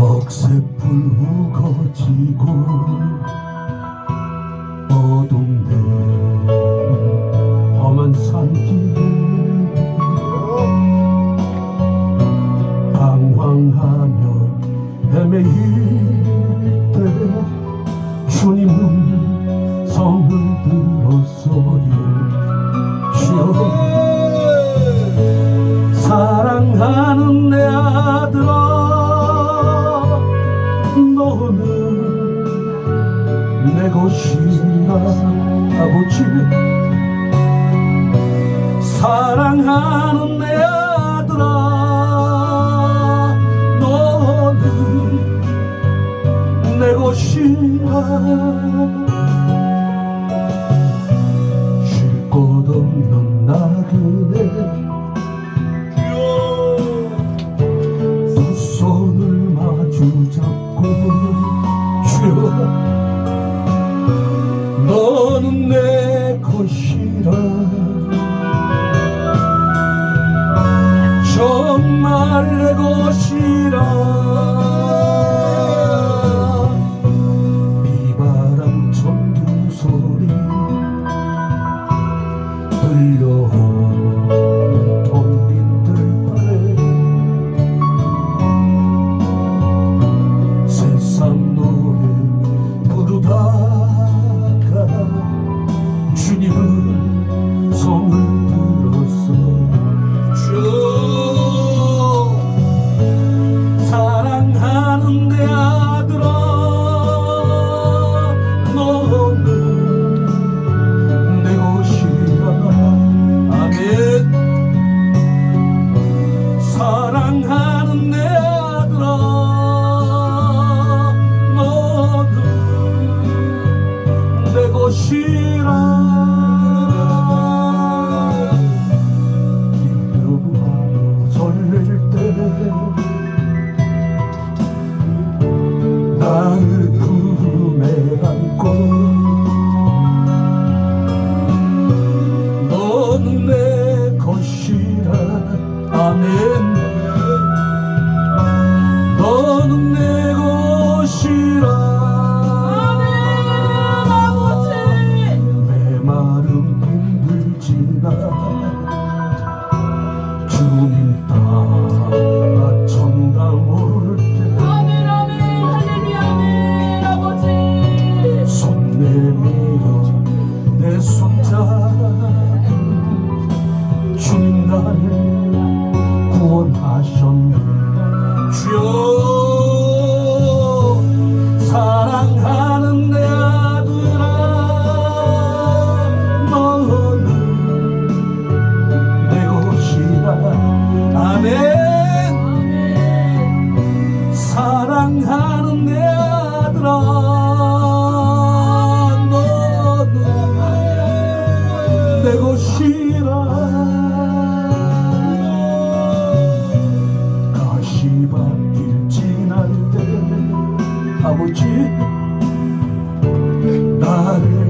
억새풀 우거지고 어둠되 주님은 성을 들었소리 주여 사랑하는 내 아들아 너는 내 것이라. 아버지 사랑하는 내 쉴곳 없는 나그네 두 손을 마주 잡고 주여 너는 내 것이라. 정말 내 것이라 나를 품에 안고 너는 내 것이라 아멘 너는 내 것이라 메마름 힘들지나 주님 나를 구원하셨네 아버지 나를